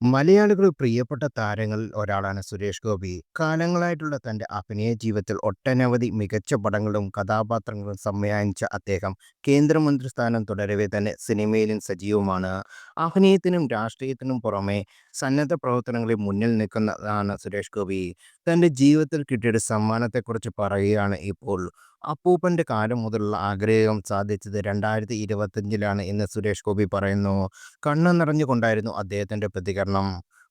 മലയാളികൾ പ്രിയപ്പെട്ട താരങ്ങളിൽ ഒരാളാണ് സുരേഷ് ഗോപി. കാലങ്ങളായിട്ടുള്ള തന്റെ അഭിനയ ജീവിതത്തിൽ ഒട്ടനവധി മികച്ച പടങ്ങളും കഥാപാത്രങ്ങളും സമ്മാനിച്ച അദ്ദേഹം കേന്ദ്രമന്ത്രി സ്ഥാനം തുടരവെ തന്നെ സിനിമയിലും സജീവമാണ്. അഭിനയത്തിനും രാഷ്ട്രീയത്തിനും പുറമെ സന്നദ്ധ പ്രവർത്തനങ്ങളിൽ മുന്നിൽ നിൽക്കുന്നതാണ് സുരേഷ് ഗോപി. തന്റെ ജീവിതത്തിൽ കിട്ടിയ സമ്മാനത്തെക്കുറിച്ച് പറയുകയാണ് ഇപ്പോൾ. അപ്പൂപ്പന്റെ കാലം മുതലുള്ള ആഗ്രഹം സാധിച്ചത് രണ്ടായിരത്തി ഇരുപത്തഞ്ചിലാണ് എന്ന് സുരേഷ് ഗോപി പറയുന്നു. കണ്ണു നിറഞ്ഞുകൊണ്ടായിരുന്നു അദ്ദേഹത്തിന്റെ പ്രതികരണം.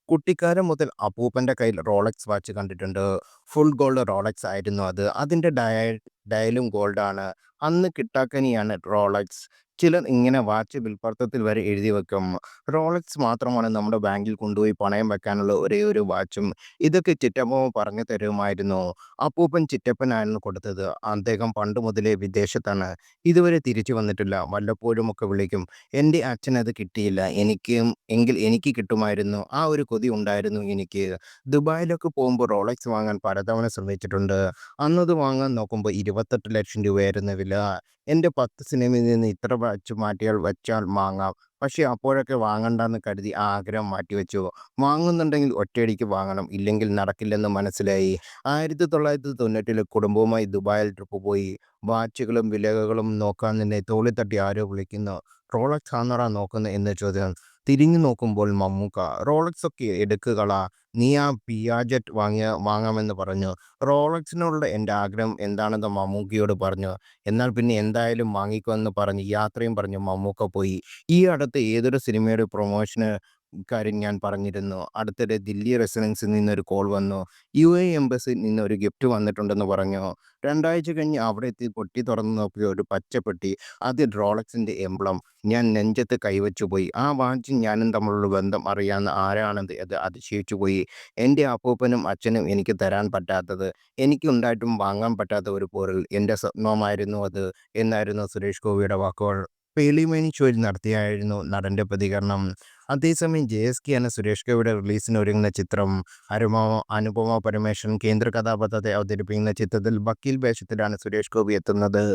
കുട്ടിക്കാലം മുതൽ അപ്പൂപ്പന്റെ കയ്യിൽ റോളക്സ് വാച്ച് കണ്ടിട്ടുണ്ട്. ഫുൾ ഗോൾഡ് റോളക്സ് ആയിരുന്നു അത്. അതിന്റെ ഡയ ഡയലും ഗോൾഡാണ്. അന്ന് കിട്ടാക്കനിയാണ് റോളക്സ്. ചിലർ ഇങ്ങനെ വാച്ച് വിൽപ്പത്രത്തിൽ വരെ എഴുതി വെക്കും. റോളക്സ് മാത്രമാണ് നമ്മുടെ ബാങ്കിൽ കൊണ്ടുപോയി പണയം വെക്കാനുള്ള ഒരേ ഒരു വാച്ചും. ഇതൊക്കെ ചിറ്റമ്മ പറഞ്ഞു തരുമായിരുന്നു. അപ്പൂപ്പൻ ചിറ്റപ്പനായിരുന്നു കൊടുത്തത്. അദ്ദേഹം പണ്ട് മുതലേ വിദേശത്താണ്. ഇതുവരെ തിരിച്ചു വന്നിട്ടില്ല. വല്ലപ്പോഴും ഒക്കെ വിളിക്കും. എന്റെ അച്ഛനത് കിട്ടിയില്ല. എനിക്കും എങ്കിൽ എനിക്ക് കിട്ടുമായിരുന്നു. ആ ഒരു കൊതി ഉണ്ടായിരുന്നു എനിക്ക്. ദുബായിലൊക്കെ പോകുമ്പോൾ റോളക്സ് വാങ്ങാൻ പലതവണ ശ്രമിച്ചിട്ടുണ്ട്. അന്നത് വാങ്ങാൻ നോക്കുമ്പോൾ ഇരുപത്തെട്ട് ലക്ഷം രൂപയായിരുന്നു വില. എന്റെ പത്ത് സിനിമയിൽ നിന്ന് ഇത്ര വച്ച് മാറ്റിയാൽ വച്ചാൽ വാങ്ങാം. പക്ഷേ അപ്പോഴൊക്കെ വാങ്ങണ്ടെന്ന് കരുതി ആ ആഗ്രഹം മാറ്റിവെച്ചു. വാങ്ങുന്നുണ്ടെങ്കിൽ ഒറ്റയടിക്ക് വാങ്ങണം. ഇല്ലെങ്കിൽ നടക്കില്ലെന്ന് മനസ്സിലായി. ആയിരത്തി തൊള്ളായിരത്തി തൊണ്ണൂറ്റിൽ കുടുംബവുമായി ദുബായിൽ ട്രിപ്പ് പോയി. വാച്ചുകളും വിലകളും നോക്കാൻ നിന്നെ തോളിത്തട്ടി ആരോ വിളിക്കുന്നു. റോളക്സ് ആന്നോടാ നോക്കുന്നു എന്ന് ചോദ്യം. തിരിഞ്ഞു നോക്കുമ്പോൾ മമ്മൂക്ക. റോളക്സ് ഒക്കെ എടുക്കുകളാ. നീ ആ പിയാജറ്റ് വാങ്ങിയ വാങ്ങാമെന്ന് പറഞ്ഞു. റോളക്സിനോടുള്ള എന്റെ ആഗ്രഹം എന്താണെന്ന് മമ്മൂക്കയോട് പറഞ്ഞു. എന്നാൽ പിന്നെ എന്തായാലും വാങ്ങിക്കുമെന്ന് പറഞ്ഞ് യാത്രയും പറഞ്ഞു മമ്മൂക്ക പോയി. ഈ അടുത്ത് ഏതൊരു സിനിമയുടെ പ്രൊമോഷന് കാര്യം ഞാൻ പറഞ്ഞിരുന്നു. അടുത്തിടെ ദില്ലി റെസിഡൻസിൽ നിന്നൊരു കോൾ വന്നു. യു എ എംബസിയിൽ നിന്ന് ഒരു ഗിഫ്റ്റ് വന്നിട്ടുണ്ടെന്ന് പറഞ്ഞു. രണ്ടാഴ്ച കഴിഞ്ഞ് അവിടെ എത്തി പൊട്ടി തുറന്നു നോക്കിയ ഒരു പച്ചപ്പെട്ടി അത് അതിൽ റോളക്സിന്റെ എംബ്ലം. ഞാൻ നെഞ്ചത്ത് കൈവച്ചു പോയി ആ വാച്ചും ഞാനും തമ്മിലുള്ള ബന്ധം അറിയാവുന്ന ആരാണെന്ന് അത് അതിശയിച്ചു പോയി എന്റെ അപ്പൂപ്പനും അച്ഛനും എനിക്ക് തരാൻ പറ്റാത്തത് എനിക്കുണ്ടായിട്ടും വാങ്ങാൻ പറ്റാത്ത ഒരു പൊരുൾ. എന്റെ സ്വപ്നമായിരുന്നു അത് എന്നായിരുന്നു സുരേഷ് ഗോപിയുടെ വാക്കുകൾ. പേളിമേനി ഷോയിൽ നടത്തിയായിരുന്നു നടന്റെ പ്രതികരണം. അതേസമയം ജെ എസ് കെ എന്ന സുരേഷ് ഗോപിയുടെ റിലീസിന് ഒരുങ്ങുന്ന ചിത്രം. അരുമ അനുപമ പരമേശ്വരൻ കേന്ദ്ര കഥാപാത്രത്തെ അവതരിപ്പിക്കുന്ന ചിത്രത്തിൽ വക്കീൽ വേഷത്തിലാണ് സുരേഷ് ഗോപി എത്തുന്നത്.